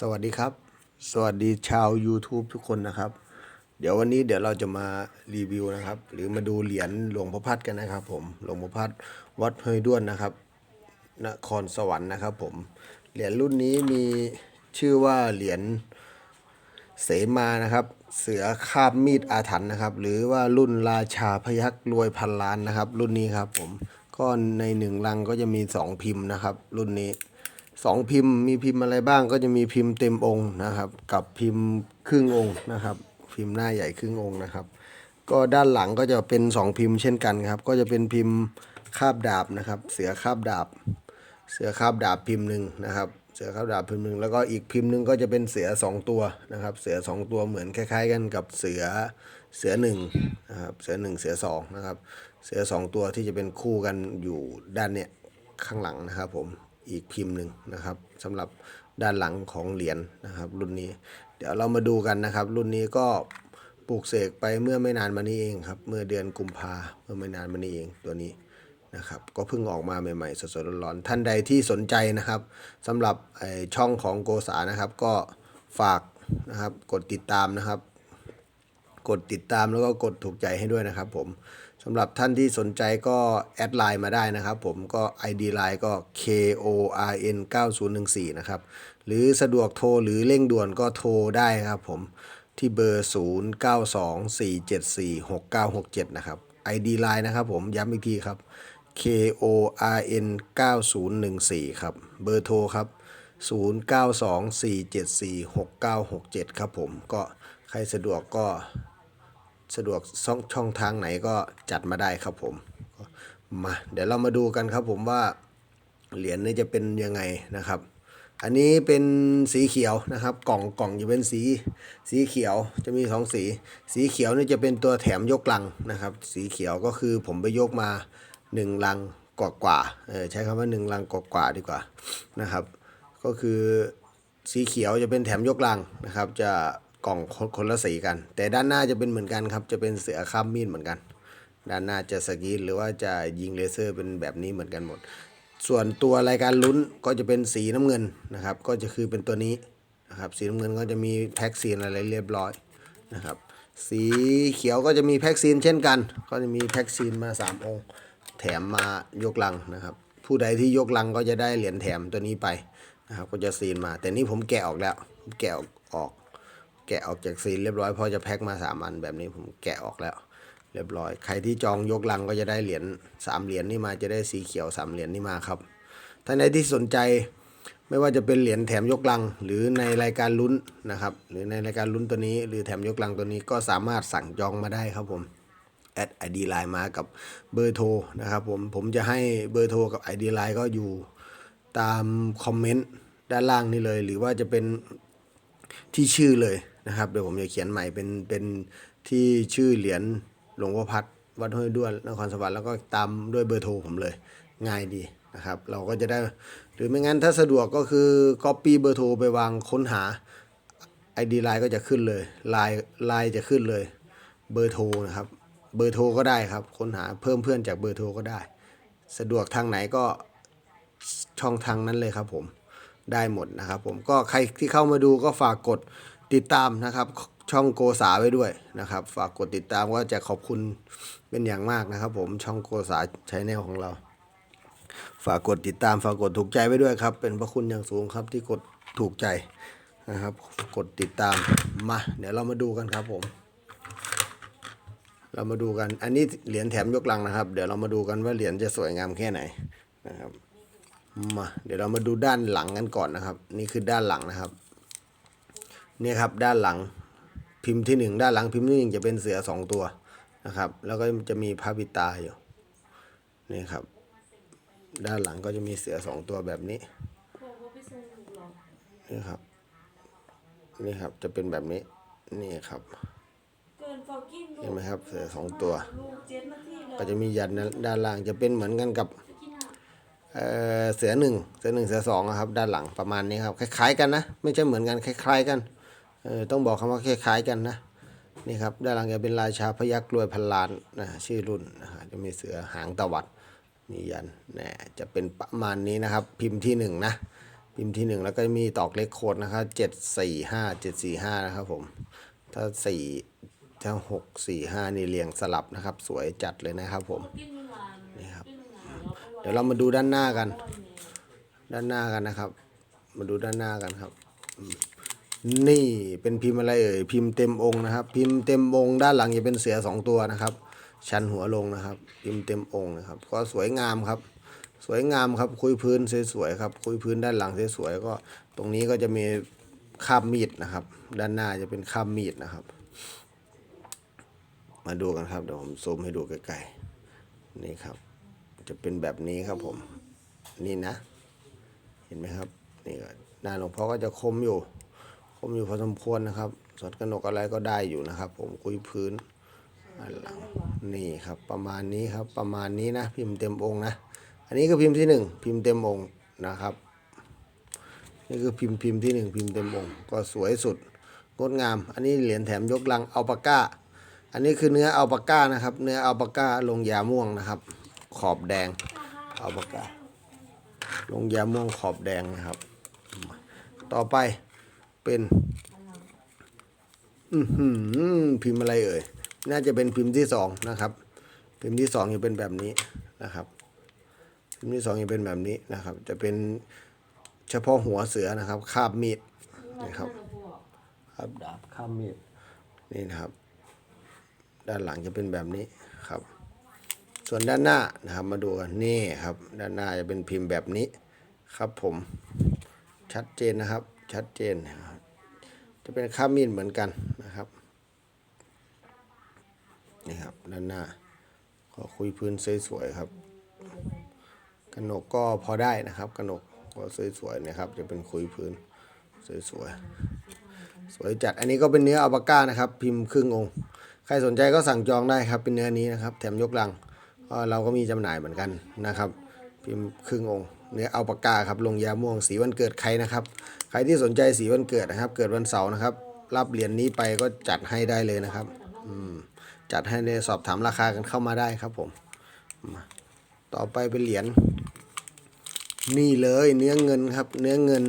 สวัสดีครับ สวัสดีชาว YouTube ทุกคนนะครับ เดี๋ยววันนี้เดี๋ยวเราจะมารีวิวนะครับ หรือมาดูเหรียญหลวงพ่อพัดกันนะครับผมหลวงพ่อพัดวัดห้วยด้วนนะครับนครสวรรค์นะครับผมเหรียญรุ่นนี้มีชื่อว่าเหรียญเสมานะครับ เสือคาบมีดอาถรรพ์นะครับ หรือว่ารุ่นราชาพยักรวยพันล้านนะครับ รุ่นนี้ครับผมก็ในหนึ่งลังก็จะมีสองพิมพ์นะครับ รุ่นนี้ สองพิมพ์มีพิมพ์อะไรบ้างก็จะมีพิมพ์เต็มองค์นะครับ กับพิมพ์ครึ่งองค์นะครับ พิมพ์หน้าใหญ่ครึ่งองค์นะครับ ก็ด้านหลังก็จะเป็นสองพิมพ์เช่นกันครับ ก็จะเป็นพิมพ์คาบดาบนะครับ เสือคาบดาบ เสือคาบดาบพิมพ์หนึ่งนะครับ เสือคาบดาบพิมพ์หนึ่งแล้วก็อีกพิมพ์หนึ่งก็จะเป็นเสือสองตัวนะครับ เสือสองตัวเหมือนคล้าย ๆ กันกับเสือเสือหนึ่งนะครับเสือหนึ่งเสือสองนะครับ เสือสองตัวที่จะเป็นคู่กันอยู่ด้านเนี้ยข้างหลังนะครับผม อีกพิมพ์หนึ่งนะครับสำหรับด้านหลังของเหรียญนะครับ รุ่นนี้ เดี๋ยวเรามาดูกันนะครับ รุ่นนี้ก็ปลูกเสกไปเมื่อไม่นานมานี้เองครับ เมื่อเดือนกุมภาเมื่อไม่นานมานี้เองตัวนี้นะครับ ก็เพิ่งออกมาใหม่ๆสดๆร้อนๆท่านใดที่สนใจนะครับสำหรับไอช่องของโกษานะครับ ก็ฝากนะครับกดติดตามนะครับ กดติดตามแล้วก็กดถูกใจให้ด้วยนะครับผม สำหรับท่านที่สนใจก็แอดไลน์มาได้นะครับ ผมก็ ID ไลน์ก็ K O R N 9014 นะครับ หรือสะดวกโทรหรือเร่งด่วนก็โทรได้ครับผมที่เบอร์ 0924746967 นะครับ ID ไลน์นะครับผมย้ำอีกทีครับ K O R N 9014 ครับ เบอร์โทรครับ 0924746967 ครับผมก็ใครสะดวกก็ สะดวกช่องช่องทางไหนก็จัดมาได้ครับผมมาเดี๋ยวเรามาดูกันครับผมว่าเหรียญนี่จะเป็นยังไงนะครับ อันนี้เป็นสีเขียวนะครับ กล่องกล่องจะเป็นสีสีเขียวจะมีสองสี สีเขียวนี่จะเป็นตัวแถมยกลังนะครับ สีเขียวก็คือผมไปยกมาหนึ่งลังกว่ากว่าเออใช้คำว่าหนึ่งลังกว่ากว่าดีกว่านะครับ ก็คือสีเขียวจะเป็นแถมยกลังนะครับ จะ กล่องคนคนละสีกัน แต่ด้านหน้าจะเป็นเหมือนกันครับ จะเป็นเสือข้ามมีดเหมือนกัน ด้านหน้าจะสกรีนหรือว่าจะยิงเลเซอร์เป็นแบบนี้เหมือนกันหมด ส่วนตัวรายการลุ้นก็จะเป็นสีน้ำเงินนะครับ ก็จะคือเป็นตัวนี้นะครับ สีน้ำเงินก็จะมีแพ็กซีนอะไรเรียบร้อยนะครับ สีเขียวก็จะมีแพ็กซีนเช่นกัน ก็จะมีแพ็กซีนมา 3 องค์ แถมมายกลังนะครับ ผู้ใดที่ยกลังก็จะได้เหรียญแถมตัวนี้ไปนะครับ ก็จะซีนมา แต่นี่ผมแกะออกแล้วแกะออก กแกะออกจากซีนเรียบร้อยเพอจะแพ็คมาสามอันแบบนี้ผมแกะออกแล้ว เรียบร้อย ใครที่จองยกลังก็จะได้เหรียญสามเหรียญนี่มาจะได้สีเขียวสามเหรียญนี่มาครับท่านใดที่สนใจไม่ว่าจะเป็นเหรียญแถมยกลัง หรือในรายการลุ้นนะครับหรือในรายการลุ้นตัวนี้ หรือแถมยกลังตัวนี้ก็สามารถสั่งจองมาได้ครับผมแอดไอดีไลน์มากับเบอร์โทรนะครับผมผมจะให้เบอร์โทรกับไอดีไลน์ก็อยู่ตามคอมเมนต์ด้านล่างนี่เลย หรือว่าจะเป็นที่ชื่อเลย นะครับเดี๋ยวผมจะเขียนใหม่เป็นเป็นที่ชื่อเหรียญหลวงพ่อพัดวัดห้วยด้วนนครสวรรค์แล้วก็ตามด้วยเบอร์โทรผมเลยง่ายดีนะครับ เราก็จะได้หรือไม่งั้นถ้าสะดวกก็คือ copy เบอร์โทรไปวางค้นหา ID ไลน์ก็จะขึ้นเลยไลน์ไลน์จะขึ้นเลยเบอร์โทรนะครับเบอร์โทรก็ได้ครับค้นหาเพิ่มเพื่อนจากเบอร์โทรก็ได้ สะดวกทางไหนก็ช่องทางนั้นเลยครับผมได้หมดนะครับผมก็ใครที่เข้ามาดูก็ฝากกด ติดตามนะครับช่องโกษาไว้ด้วยนะครับ ฝากกดติดตามก็จะขอบคุณเป็นอย่างมากนะครับ ผมช่องโกษาใช้แนวของเรา ฝากกดติดตามฝากกดถูกใจไว้ด้วยครับ เป็นพระคุณอย่างสูงครับที่กดถูกใจนะครับ กดติดตามมา เดี๋ยวเรามาดูกันครับผม เรามาดูกันอันนี้เหรียญแถมยกลังนะครับ เดี๋ยวเรามาดูกันว่าเหรียญจะสวยงามแค่ไหนนะครับมาเดี๋ยวเรามาดูด้านหลังกันก่อนนะครับ นี่คือด้านหลังนะครับ เนี่ยครับด้านหลังพิมพ์ที่หนึ่งด้านหลังพิมพ์ที่หนึ่งจะเป็นเสือสองตัวนะครับ แล้วก็จะมีพระปิตาอยู่นี่ครับ ด้านหลังก็จะมีเสือสองตัวแบบนี้นี่ครับนี่ครับจะเป็นแบบนี้นี่ครับเห็นไหมครับเสือสองตัว ก็จะมียันด้านล่างจะเป็นเหมือนกันกับเอเสือหนึ่งเสือหนึ่งเสือสองครับ ด้านหลังประมาณนี้ครับ คล้ายๆกันนะ ไม่ใช่เหมือนกันคล้าย ๆ กัน เออต้องบอกคำว่าคล้ายๆกันนะนี่ครับด้านหลังจะเป็นราชาพยักรวยพันล้านนะชื่อรุ่นนะฮะจะมีเสือหางตวัดมียันนะจะเป็นประมาณนี้นะครับ พิมพ์ที่หนึ่งนะพิมพ์ที่หนึ่งแล้วก็มีตอกเลขโคดนะครับเจ็ดสี่ห้าเจ็ดสี่ห้านะครับผมถ้าสี่ถ้าหกสี่ห้านี่เรียงสลับนะครับ สวยจัดเลยนะครับผมนี่ครับเดี๋ยวเรามาดูด้านหน้ากัน ด้านหน้ากันนะครับ มาดูด้านหน้ากันครับ นี่เป็นพิมพ์อะไรเอ่ยพิมพ์เต็มองค์นะครับ พิมพ์เต็มองค์ด้านหลังจะเป็นเสือสองตัวนะครับ ชันหัวลงนะครับ พิมพ์เต็มองค์นะครับ ก็สวยงามครับ สวยงามครับคุยพื้นสวยๆครับ คุยพื้นด้านหลังสวยๆก็ ตรงนี้ก็จะมีคาบมีดนะครับ ด้านหน้าจะเป็นคาบมีดนะครับ มาดูกันครับเดี๋ยวผมซูมให้ดูใกล้ๆนี่ครับ จะเป็นแบบนี้ครับผม นี่นะ เห็นไหมครับนี่ก็หน้าหลวงพ่อก็จะคมอยู่ มอยู่พอสมควรนะครับสดกระหนกอะไรก็ได้อยู่นะครับ ผมคุยพื้นอันหลังนี่ครับประมาณนี้ครับประมาณนี้นะ พิมพ์เต็มองค์นะ อันนี้ก็พิมพ์ที่หนึ่งพิมพ์เต็มองค์นะครับนี่คือพิมพ์พิมพ์ที่หนึ่งพิมพ์เต็มองค์ก็สวยสุดงดงาม อันนี้เหรียญแถมยกลังอัลปาก้า อันนี้คือเนื้ออัลปาก้านะครับ เนื้ออัลปาก้าลงยาม่วงนะครับ ขอบแดงอัลปาก้าลงยาม่วงขอบแดงนะครับ ต่อไป เป็น อือหือพิมพ์อะไรเอ่ย น่าจะเป็นพิมพ์ที่สองนะครับ พิมพ์ที่สองจะเป็นแบบนี้นะครับ พิมพ์ที่สองจะเป็นแบบนี้นะครับ จะเป็นเฉพาะหัวเสือนะครับ คาบมีดนะครับคาบดาบคาบมีดนี่นะครับ ด้านหลังจะเป็นแบบนี้ครับ ส่วนด้านหน้านะครับ มาดูกันนี่ครับ ด้านหน้าจะเป็นพิมพ์แบบนี้ครับผมชัดเจนนะครับ ชัดเจนนะครับ จะเป็นข้ามมีดเหมือนกันนะครับนี่ครับด้านหน้าก็คุยพื้นสวยๆครับกระหนกก็พอได้นะครับกระหนกก็สวยๆนะครับ จะเป็นคุยพื้นสวยๆสวยจัดอันนี้ก็เป็นเนื้ออัลปาก้านะครับ พิมพ์ครึ่งองค์ใครสนใจก็สั่งจองได้ครับ เป็นเนื้อนี้นะครับ แถมยกลังเราก็มีจำหน่ายเหมือนกันนะครับ พิมพ์ครึ่งองค์เนื้ออัลปาก้าครับลงยาม่วงสีวันเกิดใครนะครับ ใครที่สนใจสีวันเกิดนะครับ เกิดวันเสาร์นะครับ รับเหรียญนี้ไปก็จัดให้ได้เลยนะครับ อืม จัดให้ในสอบถามราคากันเข้ามาได้ครับผมต่อไปเป็นเหรียญนี่เลยเนื้อเงินครับ เนื้อเงิน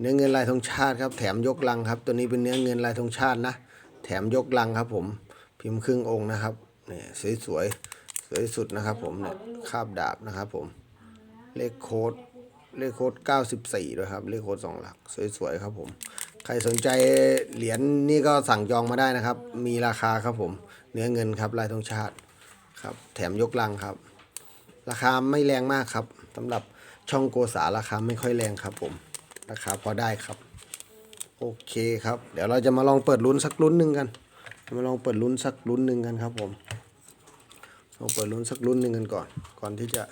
เนื้อเงินลายธงชาติครับ แถมยกลังครับ ตัวนี้เป็นเนื้อเงินลายธงชาตินะ แถมยกลังครับ ผม พิมพ์ครึ่งองค์นะครับเนี่ยสวยสวยสวยสุดนะครับ ผมเนี่ยคาบดาบนะครับ ผมเลขโค้ด เลขโค้ด94ด้วยครับ เลขโค้ดสองหลัก สวยๆครับผม ใครสนใจเหรียญนี่ก็สั่งจองมาได้นะครับ มีราคาครับผม เนื้อเงินครับลายธงชาติครับ แถมยกลังครับ ราคาไม่แรงมากครับสำหรับช่องโกษาราคาไม่ค่อยแรงครับผม ราคาพอได้ครับ โอเคครับ เดี๋ยวเราจะมาลองเปิดลุ้นสักลุ้นหนึ่งกันมาลองเปิดลุ้นสักลุ้นหนึ่งกันครับผมลองเปิดลุ้นสักลุ้นหนึ่งกันก่อน ก่อนที่จะ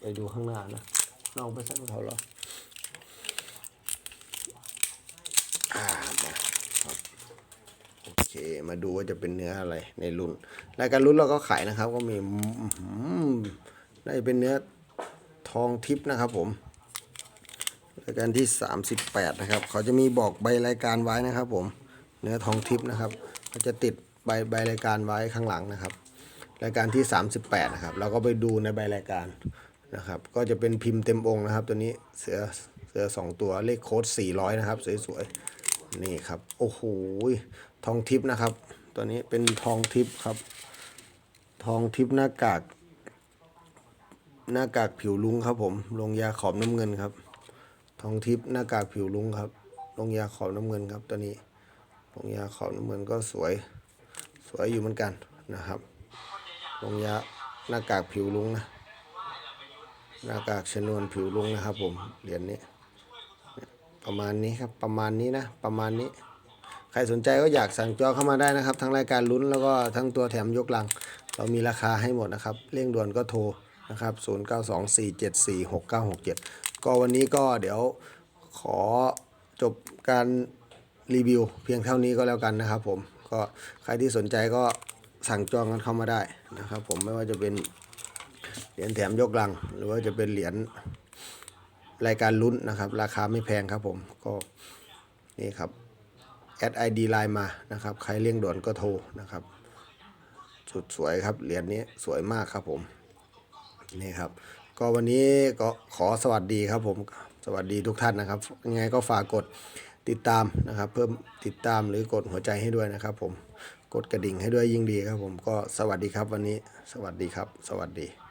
ไปดูข้างหน้านะลองไปสักเขาเหรออ่ามาครับโอเค มาดูว่าจะเป็นเนื้ออะไรในรุ่นรายการรุ่นเราก็ขายนะครับ ก็มีได้เป็นเนื้อทองทิพย์นะครับผมรายการที่ 38 นะครับ เขาจะมีบอกใบรายการไว้นะครับ ผม เนื้อทองทิพย์นะครับเขาจะติดใบใบรายการไว้ข้างหลังนะครับ รายการที่ 38 นะครับ เราก็ไปดูในใบรายการ นะครับ ก็จะเป็นพิมพ์เต็มองค์นะครับ ตัวนี้เสือเสือสองตัวเลขโค้ด400 นะครับ สวยๆนี่ครับ โอ้โหทองทิพย์นะครับ ตัวนี้เป็นทองทิพย์ครับ ทองทิพย์หน้ากาก หน้ากากผิวลุงครับผมลงยาขอบน้ำเงินครับ ทองทิพย์หน้ากากผิวลุงครับลงยาขอบน้ำเงินครับ ตัวนี้ลงยาขอบน้ำเงินก็สวยสวยอยู่เหมือนกันนะครับลงยาหน้ากากผิวลุงนะ หน้ากากชนวนผิวลุงนะครับ ผมเหรียญนี้ ประมาณนี้ครับประมาณนี้นะ ประมาณนี้ ใครสนใจก็อยากสั่งจองเข้ามาได้นะครับ ทั้งรายการลุ้นแล้วก็ทั้งตัวแถมยกลัง เรามีราคาให้หมดนะครับเร่งด่วนก็โทรนะครับ 0924746967 ก็วันนี้ก็เดี๋ยวขอจบการรีวิวเพียงเท่านี้ก็แล้วกันนะครับผมก็ใครที่สนใจก็สั่งจองกันเข้ามาได้นะครับผมไม่ว่าจะเป็น เหรียญแถมยกลัง หรือว่าจะเป็นเหรียญรายการลุ้นนะครับ ราคาไม่แพงครับผมก็นี่ครับแอดไอดีไลน์มานะครับ ใครเร่งด่วนก็โทรนะครับสุดสวยครับเหรียญนี้สวยมากครับผมนี่ครับ ก็วันนี้ก็ขอสวัสดีครับผมสวัสดีทุกท่านนะครับยังไงก็ฝากกดติดตามนะครับ เพิ่มติดตามหรือกดหัวใจให้ด้วยนะครับ ผมกดกระดิ่งให้ด้วยยิ่งดีครับผมก็สวัสดีครับวันนี้ สวัสดีครับ สวัสดี